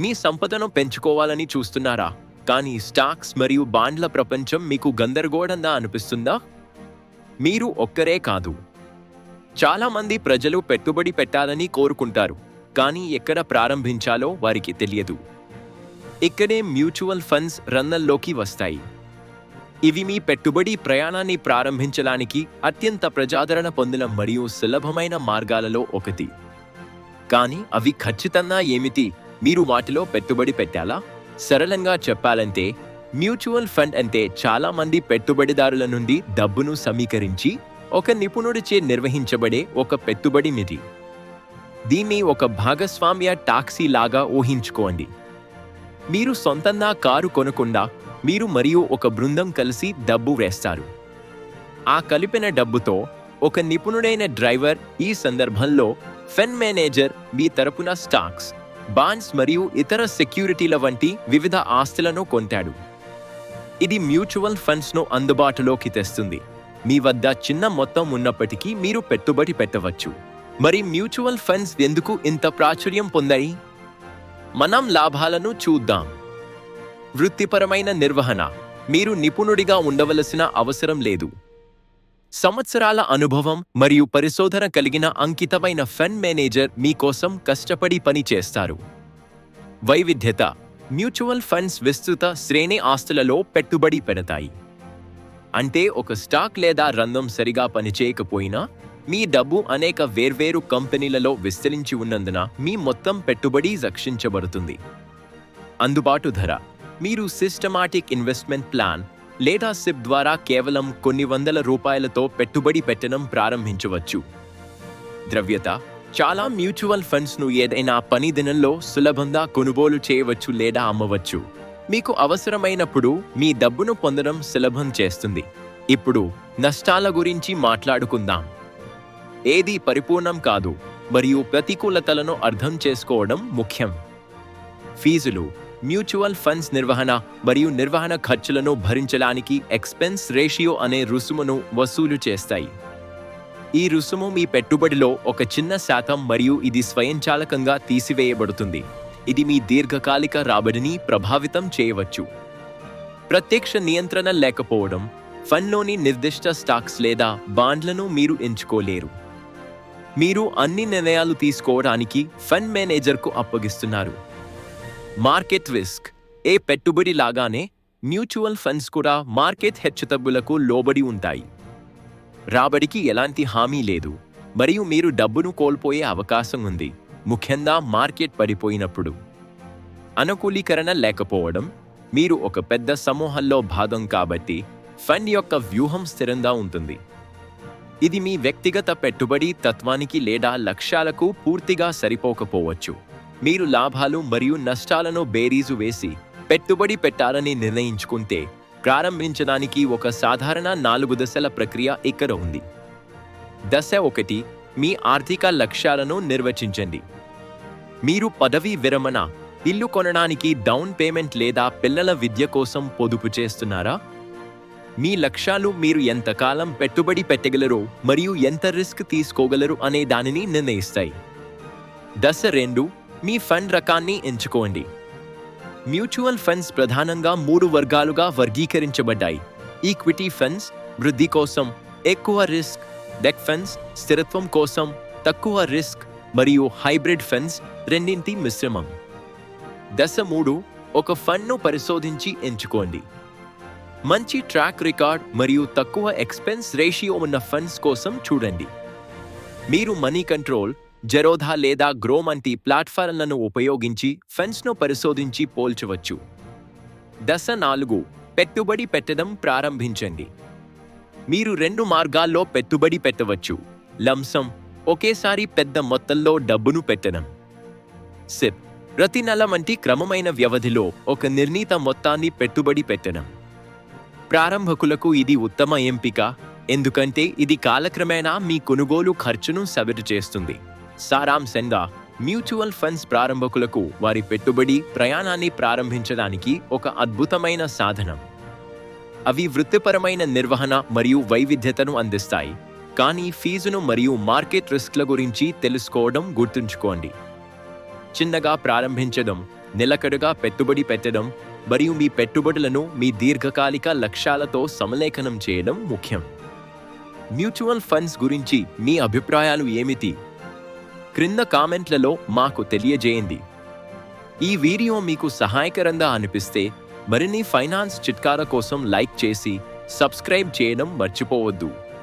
మీ సంపదను పెంచుకోవాలని చూస్తున్నారా? కానీ స్టాక్స్ మరియు బాండ్ల ప్రపంచం మీకు గందరగోళంగా అనిపిస్తుందా? మీరు ఒక్కరే కాదు. చాలామంది ప్రజలు పెట్టుబడి పెట్టాలని కోరుకుంటారు కానీ ఎక్కడ ప్రారంభించాలో వారికి తెలియదు. ఇక్కడే మ్యూచువల్ ఫండ్స్ రంగంలోకి వస్తాయి. ఇవి మీ పెట్టుబడి ప్రయాణాన్ని ప్రారంభించడానికి అత్యంత ప్రజాదరణ పొందిన మరియు సులభమైన మార్గాలలో ఒకటి. కానీ అవి ఖచ్చితంగా ఏమిటి? మీరు వాటిలో పెట్టుబడి పెట్టాలా? సరళంగా చెప్పాలంటే మ్యూచువల్ ఫండ్ అంటే చాలా మంది పెట్టుబడిదారుల నుండి డబ్బును సమీకరించి ఒక నిపుణుడిచే నిర్వహించబడే ఒక పెట్టుబడి నిధి. దీన్ని ఒక భాగస్వామ్య టాక్సీ లాగా ఊహించుకోండి. మీరు సొంతంగా కారు కొనకుండా మీరు మరియు ఒక బృందం కలిసి డబ్బు వేస్తారు. ఆ కలిపిన డబ్బుతో ఒక నిపుణుడైన డ్రైవర్ ఈ సందర్భంలో ఫెన్ మేనేజర్ మీ తరపున స్టాక్స్ బాండ్స్ మరియు ఇతర సెక్యూరిటీల వంటి వివిధ ఆస్తులను కొంటాడు. ఇది మ్యూచువల్ ఫండ్స్ను అందుబాటులోకి తెస్తుంది. మీ వద్ద చిన్న మొత్తం ఉన్నప్పటికీ మీరు పెట్టుబడి పెట్టవచ్చు. మరి మ్యూచువల్ ఫండ్స్ ఎందుకు ఇంత ప్రాచుర్యం పొందాయి? మనం లాభాలను చూద్దాం. వృత్తిపరమైన నిర్వహణ. మీరు నిపుణుడిగా ఉండవలసిన అవసరం లేదు. సంవత్సరాల అనుభవం మరియు పరిశోధన కలిగిన అంకితమైన ఫెన్ మేనేజర్ మీకోసం కష్టపడి పని చేస్తారు. వైవిధ్యత మ్యూచువల్ ఫండ్స్ విస్తృత శ్రేణి ఆస్తులలో పెట్టుబడి పెడతాయి. అంటే ఒక స్టాక్ లేదా రంగం సరిగా పనిచేయకపోయినా మీ డబ్బు అనేక వేర్వేరు కంపెనీలలో విస్తరించి ఉన్నందున మీ మొత్తం పెట్టుబడి రక్షించబడుతుంది. అందుబాటు ధర మీరు సిస్టమాటిక్ ఇన్వెస్ట్మెంట్ ప్లాన్ లేదా సిప్ ద్వారా కేవలం కొన్ని వందల రూపాయలతో పెట్టుబడి పెట్టడం ప్రారంభించవచ్చు. ద్రవ్యత చాలా మ్యూచువల్ ఫండ్స్ను ఏదైనా పని దినంలో సులభంగా కొనుగోలు చేయవచ్చు లేదా అమ్మవచ్చు. మీకు అవసరమైనప్పుడు మీ డబ్బును పొందడం సులభం చేస్తుంది. ఇప్పుడు నష్టాల గురించి మాట్లాడుకుందాం. ఏది పరిపూర్ణం కాదు మరియు ప్రతికూలతలను అర్థం చేసుకోవడం ముఖ్యం. ఫీజులు మ్యూచువల్ ఫండ్స్ నిర్వహణ మరియు నిర్వహణ ఖర్చులను భరించడానికి ఎక్స్పెన్స్ రేషియో అనే రుసుమును వసూలు చేస్తాయి. ఈ రుసుము మీ పెట్టుబడిలో ఒక చిన్న శాతం మరియు ఇది స్వయంచాలకంగా తీసివేయబడుతుంది. ఇది మీ దీర్ఘకాలిక రాబడిని ప్రభావితం చేయవచ్చు. ప్రత్యక్ష నియంత్రణ లేకపోవడం ఫండ్లోని నిర్దిష్ట స్టాక్స్ లేదా బాండ్లను మీరు ఎంచుకోలేరు. మీరు అన్ని నిర్ణయాలు తీసుకోవడానికి ఫండ్ మేనేజర్కు అప్పగిస్తున్నారు. Market risk. ఏ పెట్టుబడి లాగానే మ్యూచువల్ ఫండ్స్ కూడా మార్కెట్ హెచ్చుతగ్గులకు లోబడి ఉంటాయి. రాబడికి ఎలాంటి హామీ లేదు. మరియు మీరు డబ్బును కోల్పోయే అవకాశం ఉంది. ముఖ్యంగా మార్కెట్ పడిపోయినప్పుడు. అనుకూలీకరణ లేకపోవడం మీరు ఒక పెద్ద సమూహంలో భాగం కాబట్టి ఫండ్ యొక్క వ్యూహం స్థిరంగా ఉంటుంది. ఇది మీ వ్యక్తిగత పెట్టుబడి తత్వానికి లేదా లక్ష్యాలకు పూర్తిగా సరిపోకపోవచ్చు. మీరు లాభాలు మరియు నష్టాలను బేరీజు వేసి పెట్టుబడి పెట్టాలని నిర్ణయించుకుంటే ప్రారంభించడానికి ఒక సాధారణ నాలుగు దశల ప్రక్రియ ఇక్కడ ఉంది. దశ ఒకటి మీ ఆర్థిక లక్ష్యాలను నిర్వచించండి. మీరు పదవీ విరమణ ఇల్లు కొనడానికి డౌన్ పేమెంట్ లేదా పిల్లల విద్య కోసం పొదుపు చేస్తున్నారా? మీ లక్ష్యాలు మీరు ఎంతకాలం పెట్టుబడి పెట్టగలరో మరియు ఎంత రిస్క్ తీసుకోగలరు అనే దానిని నిర్ణయిస్తాయి. దశ రెండు మీ ఫండ్ రకాన్ని ఎంచుకోండి. మ్యూచువల్ ఫండ్స్ ప్రధానంగా మూడు వర్గాలుగా వర్గీకరించబడ్డాయి. ఈక్విటీ ఫండ్స్ వృద్ధి కోసం ఎక్కువ రిస్క్ డెక్ ఫండ్స్ స్థిరత్వం కోసం తక్కువ రిస్క్ మరియు హైబ్రిడ్ ఫండ్స్ రెండింటి మిశ్రమం. దశ మూడు ఒక ఫండ్ను పరిశోధించి ఎంచుకోండి. మంచి ట్రాక్ రికార్డ్ మరియు తక్కువ ఎక్స్పెన్స్ రేషియో ఉన్న ఫండ్స్ కోసం చూడండి. మీరు మనీ కంట్రోల్ జరోధా లేదా గ్రోమ్ వంటి ప్లాట్ఫారంలను ఉపయోగించి ఫెన్స్ను పరిశోధించి పోల్చవచ్చు. దశ నాలుగు పెట్టుబడి పెట్టడం ప్రారంభించండి. మీరు రెండు మార్గాల్లో పెట్టుబడి పెట్టవచ్చు. లంసం ఒకేసారి పెద్ద మొత్తంలో డబ్బును పెట్టడం. సిప్ ప్రతి నెల వంటి క్రమమైన వ్యవధిలో ఒక నిర్ణీత మొత్తాన్ని పెట్టుబడి పెట్టడం. ప్రారంభకులకు ఇది ఉత్తమ ఎంపిక ఎందుకంటే ఇది కాలక్రమేణా మీ కొనుగోలు ఖర్చును సవరి చేస్తుంది. సారాంశంగా మ్యూచువల్ ఫండ్స్ ప్రారంభకులకు వారి పెట్టుబడి ప్రయాణాన్ని ప్రారంభించడానికి ఒక అద్భుతమైన సాధనం. అవి వృత్తిపరమైన నిర్వహణ మరియు వైవిధ్యతను అందిస్తాయి. కానీ ఫీజును మరియు మార్కెట్ రిస్క్ల గురించి తెలుసుకోవడం గుర్తుంచుకోండి. చిన్నగా ప్రారంభించడం నిలకడగా పెట్టుబడి పెట్టడం మరియు మీ పెట్టుబడులను మీ దీర్ఘకాలిక లక్ష్యాలతో సమలేఖనం చేయడం ముఖ్యం. మ్యూచువల్ ఫండ్స్ గురించి మీ అభిప్రాయాలు ఏమిటి? క్రింద కామెంట్లలో మాకు తెలియజేయండి. ఈ వీడియో మీకు సహాయకరంగా అనిపిస్తే మరిన్ని ఫైనాన్స్ చిట్కాల కోసం లైక్ చేసి సబ్స్క్రైబ్ చేయడం మర్చిపోవద్దు.